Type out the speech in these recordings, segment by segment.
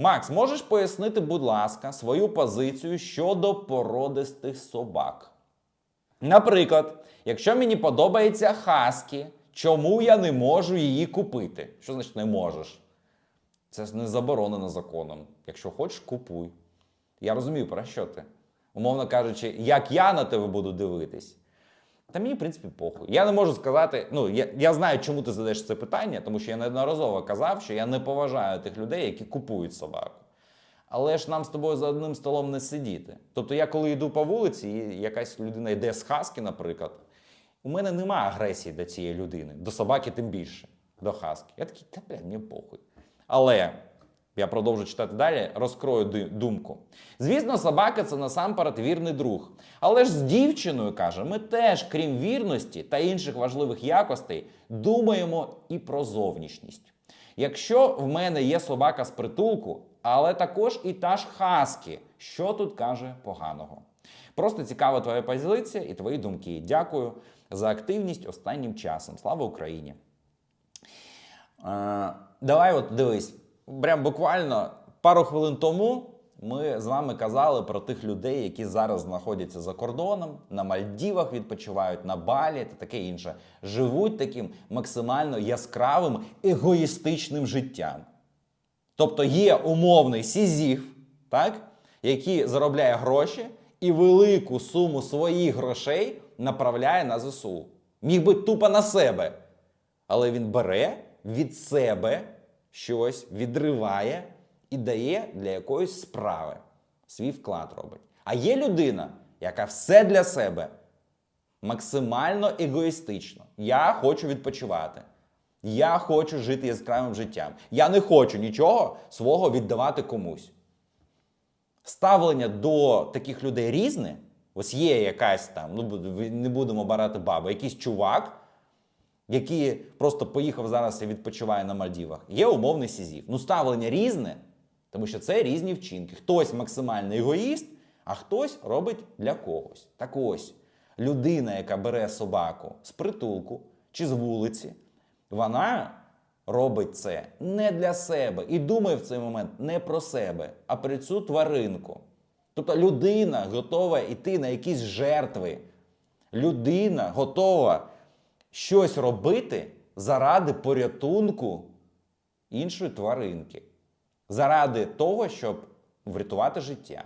Макс, можеш пояснити, будь ласка, свою позицію щодо породистих собак? Наприклад, якщо мені подобається хаскі, чому я не можу її купити? Що значить не можеш? Це ж не заборонено законом. Якщо хочеш, купуй. Я розумію, про що ти. Умовно кажучи, як я на тебе буду дивитись. Та мені, в принципі, похуй. Я не можу сказати. Ну, я, я знаю, чому ти задаєш це питання, тому що я неодноразово казав, що я не поважаю тих людей, які купують собаку. Але ж нам з тобою за одним столом не сидіти. Тобто, я коли йду по вулиці, і якась людина йде з хаски, наприклад, у мене немає агресії до цієї людини, до собаки тим більше, до хаски. Я такий, та блядь, мені похуй. Але я продовжу читати далі, розкрою думку. Звісно, собака це насамперед вірний друг. Але ж з дівчиною каже, ми теж, крім вірності та інших важливих якостей, думаємо і про зовнішність. Якщо в мене є собака з притулку, але також і та ж хаскі, що тут каже поганого? Просто цікава твоя позиція і твої думки. Дякую за активність останнім часом. Слава Україні! Е, давай, от дивись, прям буквально пару хвилин тому ми з вами казали про тих людей, які зараз знаходяться за кордоном, на Мальдівах відпочивають, на Балі та таке інше. Живуть таким максимально яскравим егоїстичним життям. Тобто є умовний сізів, так, який заробляє гроші і велику суму своїх грошей направляє на ЗСУ. Міг би тупо на себе. Але він бере від себе щось, відриває і дає для якоїсь справи. Свій вклад робить. А є людина, яка все для себе максимально егоїстично. Я хочу відпочивати. Я хочу жити яскравим життям. Я не хочу нічого свого віддавати комусь. Ставлення до таких людей різне. Ось є якась там, ну не будемо барати бабу, якийсь чувак, який просто поїхав зараз і відпочиває на Мальдівах. Є умовний сізів. Ну, ставлення різне, тому що це різні вчинки. Хтось максимально егоїст, а хтось робить для когось. Так ось, людина, яка бере собаку з притулку чи з вулиці, вона робить це не для себе і думає в цей момент не про себе, а про цю тваринку. Тобто людина готова йти на якісь жертви. Людина готова щось робити заради порятунку іншої тваринки, заради того, щоб врятувати життя.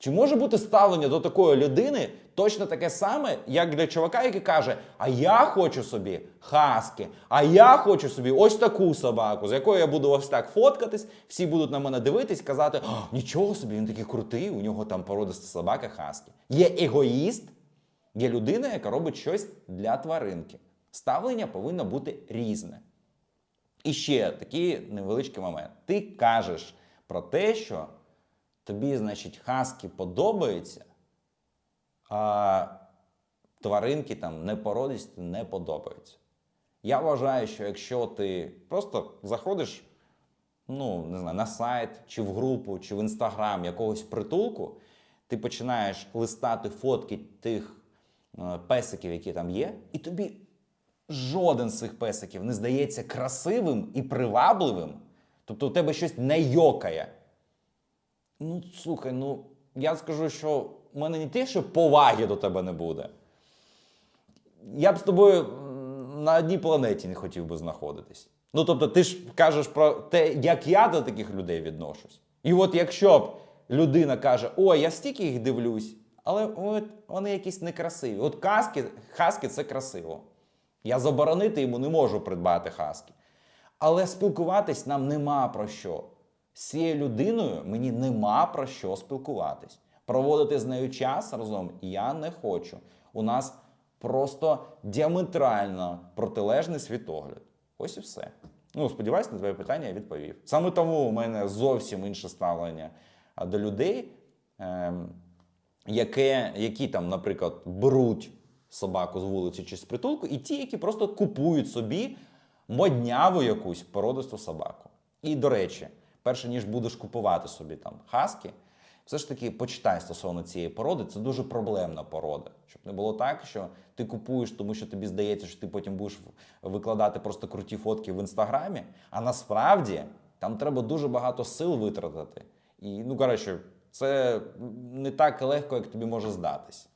Чи може бути ставлення до такої людини точно таке саме, як для чувака, який каже: А я хочу собі хаски, а я хочу собі ось таку собаку, з якою я буду ось так фоткатись, всі будуть на мене дивитись, казати: «О, нічого собі, він такий крутий, у нього там породиста собака хаски. Є егоїст, є людина, яка робить щось для тваринки. Ставлення повинно бути різне. І ще такий невеличкий момент. Ти кажеш про те, що тобі, значить, хаски подобаються, а тваринки там не породисті не подобаються. Я вважаю, що якщо ти просто заходиш ну, не знаю, на сайт, чи в групу, чи в інстаграм якогось притулку, ти починаєш листати фотки тих е, песиків, які там є, і тобі жоден з цих песиків не здається красивим і привабливим. Тобто у тебе щось не йокає. Ну, слухай, ну я скажу, що в мене не те, що поваги до тебе не буде. Я б з тобою на одній планеті не хотів би знаходитись. Ну, тобто, ти ж кажеш про те, як я до таких людей відношусь. І от якщо б людина каже, ой, я стільки їх дивлюсь, але от вони якісь некрасиві. От каски, хаски це красиво. Я заборонити йому не можу придбати хаски. Але спілкуватись нам нема про що. З цією людиною мені нема про що спілкуватись. Проводити з нею час разом я не хочу. У нас просто діаметрально протилежний світогляд. Ось і все. Ну, сподіваюся, на твоє питання я відповів. Саме тому у мене зовсім інше ставлення до людей, ем, яке, які там, наприклад, беруть собаку з вулиці чи з притулку, і ті, які просто купують собі модняву якусь породисту собаку. І до речі, перше ніж будеш купувати собі там хаски, все ж таки почитай стосовно цієї породи. Це дуже проблемна порода. Щоб не було так, що ти купуєш, тому що тобі здається, що ти потім будеш викладати просто круті фотки в інстаграмі. А насправді Там треба дуже багато сил витратити. І, ну коротше, це не так легко, як тобі може здатись.